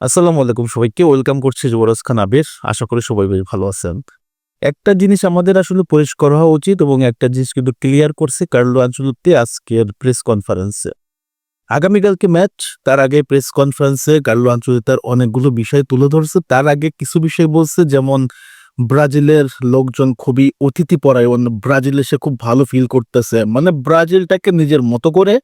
আসসালামু আলাইকুম সবাইকে, ওয়েলকাম করছি যুবরাজ খান আবির। আশা করি সবাই বেশ ভালো আছেন। একটা জিনিস আমাদের আসলে পরিষ্কার হওয়া উচিত এবং একটা জিনিস কিন্তু ক্লিয়ার করছে কার্লো আঞ্চলতে আজকের প্রেস কনফারেন্সে আগামীকালকে ম্যাচ তার আগে প্রেস কনফারেন্সে কার্লো আঞ্চলিক তার অনেকগুলো বিষয় তুলে ধরছে। তার আগে কিছু বিষয় বলছে, যেমন ব্রাজিলের লোকজন খুবই অতিথি পরায়ণ, ব্রাজিলে সে খুব ভালো ফিল করতেছে। মানে ব্রাজিলটাকে নিজের মতো করে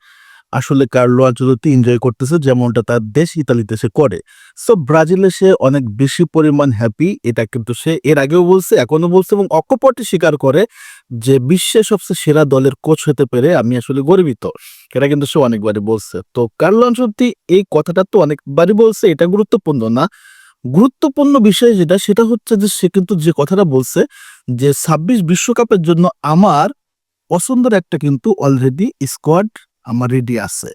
আসলে কার্লো আঞ্চলতি এনজয় করতেছে যেমনটা তার দেশ ইতালিতে সে করে। সো ব্রাজিলে সে অনেক বেশি পরিমাণ হ্যাপি এটা কিন্তু সে এর আগেও বলছে এখনও বলছে এবং অকপটে স্বীকার করে যে বিশ্বের সবচেয়ে সেরা দলের কোচ হতে পেরে আমি আসলে গর্বিত। এটা কিন্তু সে অনেকবারই বলছে। তো, কার্লো আঞ্চলতি এই কথাটা তো অনেকবারই বলছে, এটা গুরুত্বপূর্ণ না। গুরুত্বপূর্ণ বিষয় যেটা, সেটা হচ্ছে যে সে কিন্তু যে কথাটা বলছে যে ছাব্বিশ বিশ্বকাপের জন্য আমার পছন্দের একটা কিন্তু অলরেডি স্কোয়াড আমার রেডি আছে।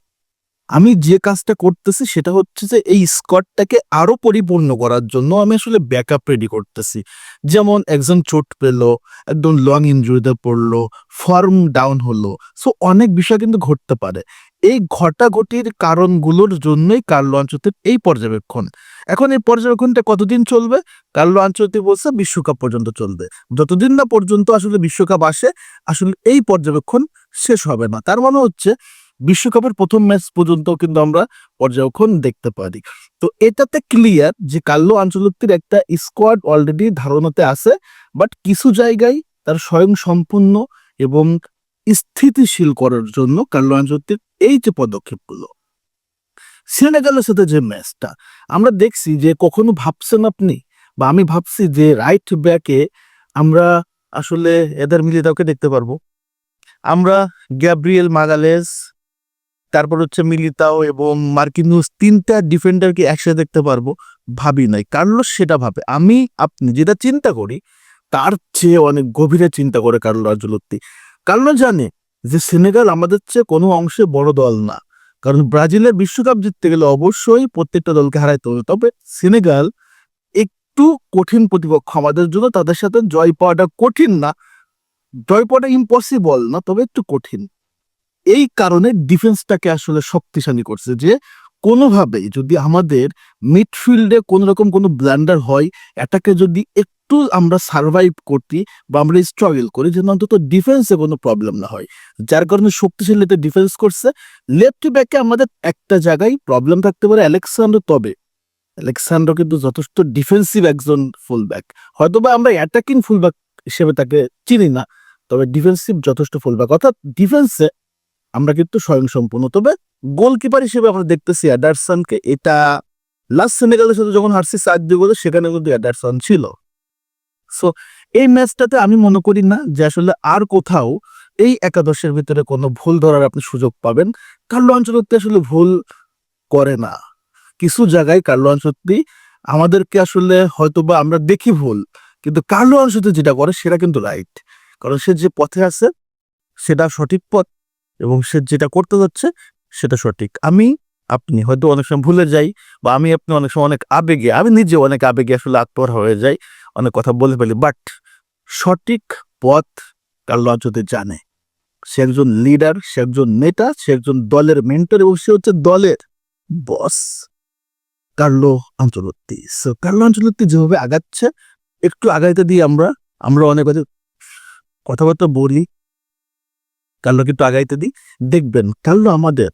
আমি যে কাজটা করতেছি সেটা হচ্ছে যে এই স্কোয়াডটাকে আরও পরিপূর্ণ করার জন্য আমি আসলে ব্যাকআপ রেডি করতেছি। যেমন একজন চোট পেল, একদম লং ইঞ্জুরিতে পড়ল ফর্ম ডাউন হলো। সো অনেক বিষয় কিন্তু ঘটতে পারে। এই ঘটাঘটির কারণগুলোর জন্যই কার্লো আঞ্চলিক এই পর্যবেক্ষণ। এখন এই পর্যবেক্ষণটা কতদিন চলবে? কার্লো আঞ্চলিক বলছে বিশ্বকাপ পর্যন্ত চলবে। যতদিন না পর্যন্ত আসলে বিশ্বকাপ আসে, আসলে এই পর্যবেক্ষণ শেষ হবে না। তার মানে হচ্ছে বিশ্বকাপের প্রথম ম্যাচ পর্যন্ত কিন্তু আমরা পর্যবেক্ষণ দেখতে পারি। তো এটাতে ক্লিয়ার যে কাল্লো আঞ্চলিকটির একটা স্কোয়াড অলরেডি ধারণাতে আছে বাট কিছু জায়গায় তার স্বয়ং সম্পূর্ণ এবং স্থিতিশীল করার জন্য কার্লো আঞ্চলিকটির এই যে পদক্ষেপগুলো। সেনেগালের সাথে যে ম্যাচটা আমরা দেখছি যে কখনো ভাবছেন আপনি? বা আমি ভাবছি যে রাইট ব্যাকে আমরা আসলে এদের মিলিয়ে দেখতে পারব? আমরা গ্যাব্রিয়েল মাগালেস তারপর হচ্ছে মিলিতাও এবং মার্কিনুস তিনটা ডিফেন্ডারকে একসাথে দেখতে পারব, ভাবি নাই। কার্লোস সেটা ভাবে। আমি, আপনি যেটা চিন্তা করি, তার চেয়ে অনেক গভীরে চিন্তা করে কার্লো আঞ্চলত্তি। কার্লো জানে যে সেনেগাল আমাদের চেয়ে কোনো অংশে বড় দল না। কারণ ব্রাজিলের বিশ্বকাপ জিততে গেলে অবশ্যই প্রত্যেকটা দলকে হারাইতে হবে। তবে সেনেগাল একটু কঠিন প্রতিপক্ষ আমাদের জন্য, তাদের সাথে জয় পাওয়াটা কঠিন না। জয় পাওয়াটা ইম্পসিবল না, তবে একটু কঠিন। এই কারণে ডিফেন্সটাকে আসলে শক্তিশালী করছে যে, কোনোভাবেই যদি আমাদের মিডফিল্ডে কোনো রকম কোনো ব্ল্যান্ডার হয়, এটাকে যদি একটু আমরা সার্ভাইভ করতে বা আমরা স্ট্রাগল করি, যেন অন্তত ডিফেন্সে কোনো প্রবলেম না হয়। যার কারণে শক্তিশালীতে ডিফেন্স করছে। লেফট ব্যাকে আমাদের একটা জায়গায় প্রবলেম থাকতে পারে অ্যালেক্সান্ডার তবে অ্যালেক্সান্ডার কিন্তু যথেষ্ট ডিফেন্সিভ একজন ফুল ব্যাক হয়তো বা আমরা অ্যাটাকিং ফুল ব্যাক হিসেবে তাকে চিনি না, তবে ডিফেন্সিভ যথেষ্ট ফুল ব্যাক অর্থাৎ ডিফেন্সে আমরা কিন্তু স্বয়ংসম্পূর্ণ। তবে গোলকিপার হিসেবে আমরা দেখতেছি অ্যাডারসনকে। এটা লাস্ট সেনেগালের সাথে যখন হারছি সাত দুই গোলে সেখানে কিন্তু অ্যাডারসন ছিল। সো এই ম্যাচটাতে আমি মনে করি না যে আসলে আর কোথাও এই একাদশের ভিতরে কোনো ভুল ধরার আপনি সুযোগ পাবেন। কার্লো আঞ্চলত্তি আসলে ভুল করে না। কিছু জায়গায় কার্লো আঞ্চলত্তি আমাদেরকে আসলে হয়তো বা আমরা দেখি ভুল, কিন্তু কার্লো আঞ্চলত্তি যেটা করে সেটা কিন্তু রাইট কারণ সে যে পথে আছে, সেটা সঠিক পথ। এবং সে যেটা করতে যাচ্ছে, সেটা সঠিক। আমি, আপনি হয়তো অনেক সময় ভুলে যাই বা আমি আপনি অনেক সময় অনেক আবেগে, আমি নিজে অনেক আবেগে আসলে আত্মহার হয়ে যাই, অনেক কথা বলে ফেলি বাট সঠিক পথ কার্লো আঞ্চলতি জানে? সে একজন লিডার সে একজন নেতা, সে একজন দলের মেন্টর এবং সে হচ্ছে দলের boss Carlo Ancelotti so Carlo Ancelotti যেভাবে আগাচ্ছে, একটু আগাইতে দিয়ে আমরা আমরা অনেক কথাবার্তা বলি কার্লোকে কিন্তু আগাইতে দিই। দেখবেন কাল্লো আমাদের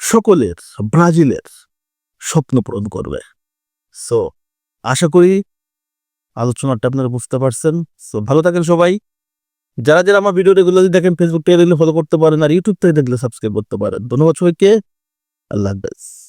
সকলের, ব্রাজিলের স্বপ্ন পূরণ করবে। সো আশা করি আলোচনাটা আপনারা বুঝতে পারছেন। সো ভালো থাকেন সবাই। যারা যারা আমার ভিডিও রেগুলার দেখেন ফেসবুক থেকে দেখলে ফলো করতে পারেন আর ইউটিউব থেকে দেখলে সাবস্ক্রাইব করতে পারেন। ধন্যবাদ সবাইকে। আল্লাহ হাফেজ।